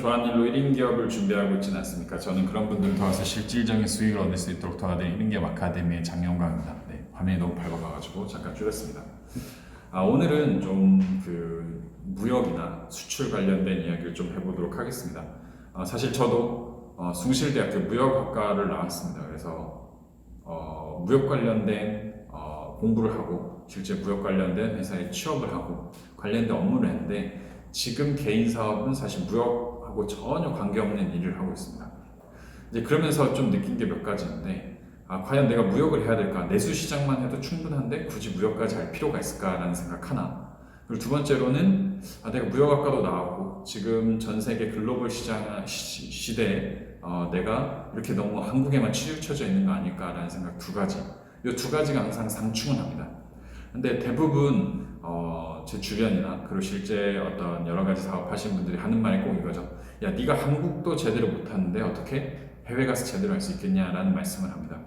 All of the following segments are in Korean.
좋아하는 일로 1인 기업을 준비하고 있지는 않습니까? 저는 그런 분들 도와서 실질적인 수익을 얻을 수 있도록 도와드리는 1인 기업 아카데미의 장영광입니다. 네, 화면이 너무 밝아가지고 잠깐 줄였습니다. 아, 오늘은 좀 그 무역이나 수출 관련된 이야기를 좀 해보도록 하겠습니다. 아, 사실 저도 어, 숭실대학교 무역학과를 나왔습니다. 그래서 어, 무역 관련된 어, 공부를 하고 실제 무역 관련된 회사에 취업을 하고 관련된 업무를 했는데 지금 개인 사업은 사실 무역 하고 전혀 관계없는 일을 하고 있습니다. 이제 그러면서 좀 느낀 게 몇 가지인데 아, 과연 내가 무역을 해야 될까? 내수 시장만 해도 충분한데 굳이 무역까지 할 필요가 있을까라는 생각 하나. 그리고 두 번째로는 아, 내가 무역학과도 나왔고 지금 전 세계 글로벌 시장 시, 시대에 어, 내가 이렇게 너무 한국에만 치우쳐져 있는 거 아닐까라는 생각 두 가지. 이 두 가지가 항상 상충은 합니다. 근데 대부분 어, 제 주변이나 그리고 실제 어떤 여러 가지 사업 하시는 분들이 하는 말이 꼭 이거죠. 야, 네가 한국도 제대로 못하는데 어떻게 해외 가서 제대로 할 수 있겠냐라는 말씀을 합니다.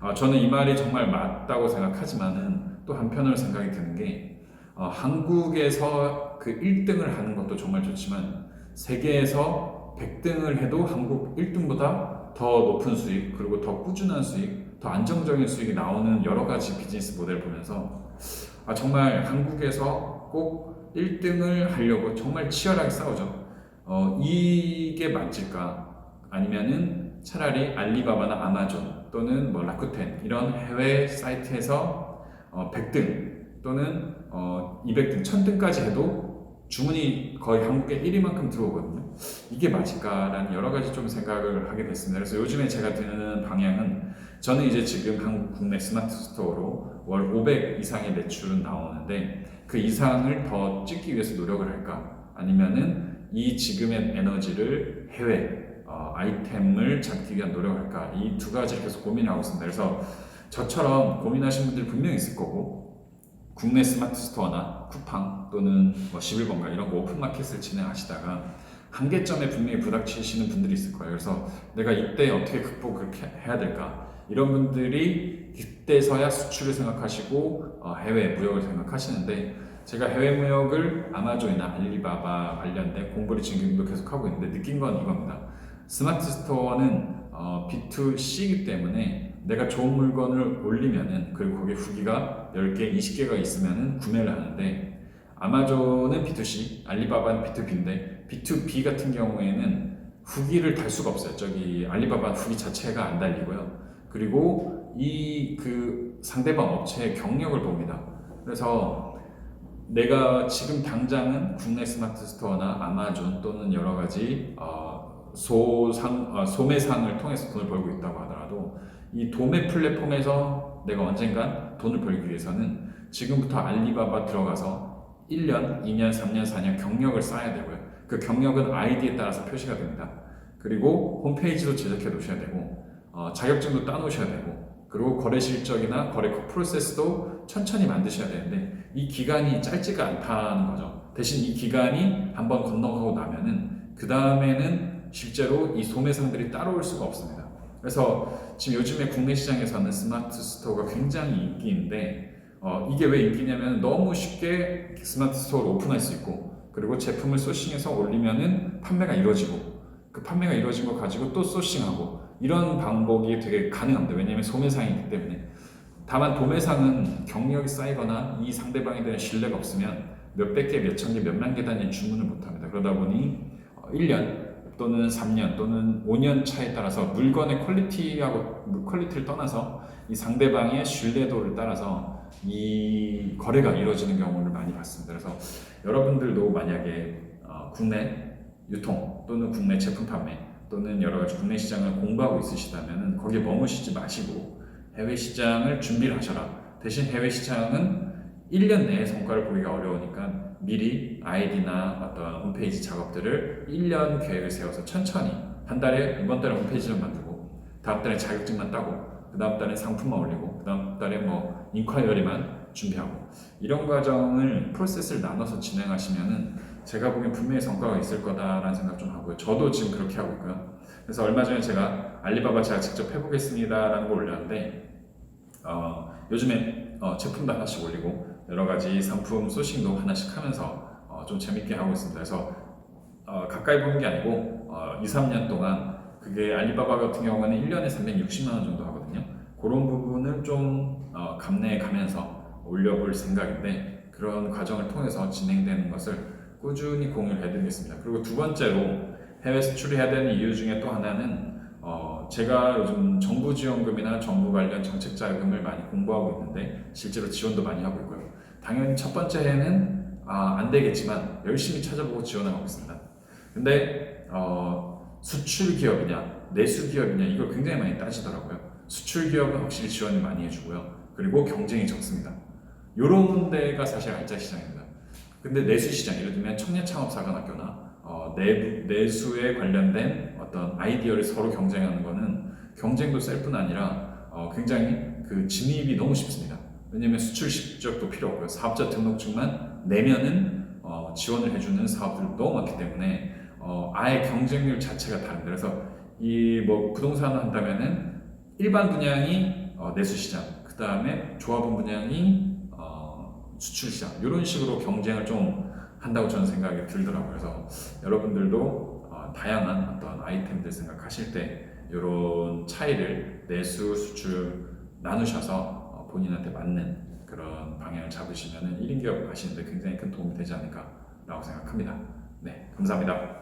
어, 저는 이 말이 정말 맞다고 생각하지만은 또 한편으로 생각이 드는 게 어, 한국에서 그 1등을 하는 것도 정말 좋지만 세계에서 100등을 해도 한국 1등보다 더 높은 수익 그리고 더 꾸준한 수익 더 안정적인 수익이 나오는 여러 가지 비즈니스 모델을 보면서 아, 정말 한국에서 꼭 1등을 하려고 정말 치열하게 싸우죠. 어, 이게 맞을까? 아니면은 차라리 알리바바나 아마존 또는 뭐 라쿠텐 이런 해외 사이트에서 어, 100등 또는 어, 200등, 1000등까지 해도 주문이 거의 한국에 1위만큼 들어오거든요. 이게 맞을까라는 여러 가지 좀 생각을 하게 됐습니다. 그래서 요즘에 제가 드는 방향은 저는 이제 지금 한국 국내 스마트 스토어로 월 500 이상의 매출은 나오는데 그 이상을 더 찍기 위해서 노력을 할까? 아니면은 이 지금의 에너지를 해외 어, 아이템을 잡기 위한 노력을 할까? 이 두 가지를 계속 고민하고 있습니다. 그래서 저처럼 고민하시는 분들 분명히 있을 거고 국내 스마트 스토어나 쿠팡 또는 뭐 11번가 이런 거 오픈마켓을 진행하시다가 한계점에 분명히 부닥치시는 분들이 있을 거예요. 그래서 내가 이때 어떻게 극복을 해야 될까? 이런 분들이 이때서야 수출을 생각하시고 어, 해외 무역을 생각하시는데 제가 해외 무역을 아마존이나 알리바바 관련된 공부를 지금도 계속 하고 있는데 느낀 건 이겁니다. 스마트 스토어는 어, B2C이기 때문에 내가 좋은 물건을 올리면은 그리고 거기에 후기가 10개, 20개가 있으면은 구매를 하는데 아마존은 B2C, 알리바바는 B2B인데 B2B 같은 경우에는 후기를 달 수가 없어요. 저기 알리바바 후기 자체가 안 달리고요. 그리고 이 그 상대방 업체의 경력을 봅니다. 그래서 내가 지금 당장은 국내 스마트 스토어나 아마존 또는 여러 가지 어, 소상 어, 소매상을 통해서 돈을 벌고 있다고 하더라도 이 도매 플랫폼에서 내가 언젠간 돈을 벌기 위해서는 지금부터 알리바바 들어가서 1년, 2년, 3년, 4년 경력을 쌓아야 되고요. 그 경력은 아이디에 따라서 표시가 됩니다. 그리고 홈페이지도 제작해 놓으셔야 되고 어, 자격증도 따 놓으셔야 되고 그리고 거래 실적이나 거래 프로세스도 천천히 만드셔야 되는데 이 기간이 짧지가 않다는 거죠. 대신 이 기간이 한번 건너가고 나면은 그 다음에는 실제로 이 소매상들이 따라올 수가 없습니다. 그래서 지금 요즘에 국내 시장에서는 스마트 스토어가 굉장히 인기인데 어, 이게 왜 인기냐면 너무 쉽게 스마트 스토어를 오픈할 수 있고 그리고 제품을 소싱해서 올리면은 판매가 이루어지고 그 판매가 이루어진 거 가지고 또 소싱하고 이런 방법이 되게 가능합니다. 왜냐하면 소매상이기 때문에. 다만 도매상은 경력이 쌓이거나 이 상대방에 대한 신뢰가 없으면 몇백 개, 몇천 개, 몇만 개 단위 주문을 못 합니다. 그러다 보니 1년 또는 3년 또는 5년 차에 따라서 물건의 퀄리티하고 퀄리티를 떠나서 이 상대방의 신뢰도를 따라서 이 거래가 이루어지는 경우를 많이 봤습니다. 그래서 여러분들도 만약에 어, 국내 유통 또는 국내 제품 판매 또는 여러 가지 국내 시장을 공부하고 있으시다면 거기에 머무시지 마시고 해외 시장을 준비를 하셔라. 대신 해외 시장은 1년 내에 성과를 보기가 어려우니까 미리 아이디나 어떤 홈페이지 작업들을 1년 계획을 세워서 천천히 한 달에 이번 달에 홈페이지를 만들고 다음 달에 자격증만 따고 그 다음 달에 상품만 올리고 그 다음 달에 뭐 인ኳ이어리만 준비하고 이런 과정을 프로세스를 나눠서 진행하시면은 제가 보기엔 분명히 성과가 있을 거다라는 생각 좀 하고요. 저도 지금 그렇게 하고 있고요. 그래서 얼마 전에 제가 알리바바 제가 직접 해보겠습니다라는 걸 올렸는데 어, 요즘에 어, 제품도 하나씩 올리고 여러 가지 상품 소싱도 하나씩 하면서 어, 좀 재밌게 하고 있습니다. 그래서 어, 가까이 보는 게 아니고 어, 2, 3년 동안 그게 알리바바 같은 경우는 1년에 360만 원 정도 하거든요. 그런 부분을 좀 어, 감내해 가면서 올려볼 생각인데 그런 과정을 통해서 진행되는 것을 꾸준히 공유를 해드리겠습니다. 그리고 두 번째로 해외 수출해야 되는 이유 중에 또 하나는 어, 제가 요즘 정부 지원금이나 정부 관련 정책 자금을 많이 공부하고 있는데 실제로 지원도 많이 하고 있고요. 당연히 첫 번째 해는 아, 안 되겠지만 열심히 찾아보고 지원을 하고 있습니다. 근데 어, 수출 기업이냐 내수 기업이냐 이걸 굉장히 많이 따지더라고요. 수출 기업은 확실히 지원을 많이 해주고요. 그리고 경쟁이 적습니다. 요런 데가 사실 알짜 시장입니다. 근데 내수 시장 예를 들면 청년 창업사관 학교나 어, 내부, 내수에 관련된 어떤 아이디어를 서로 경쟁하는 거는 경쟁도 셀 뿐 아니라 어, 굉장히 그 진입이 너무 쉽습니다. 왜냐면 수출 실적도 필요 없고요. 사업자 등록증만 내면은 어, 지원을 해주는 사업들이 너무 많기 때문에 어, 아예 경쟁률 자체가 다른데 그래서 이 뭐 부동산을 한다면은 일반 분양이 어, 내수 시장, 그 다음에 조합원 분양이 어, 수출 시장 이런 식으로 경쟁을 좀 한다고 저는 생각이 들더라고요. 그래서 여러분들도 어, 다양한 어떤 아이템들 생각하실 때 이런 차이를 내수 수출 나누셔서 어, 본인한테 맞는 그런 방향을 잡으시면 1인 기업 하시는데 굉장히 큰 도움이 되지 않을까라고 생각합니다. 네, 감사합니다.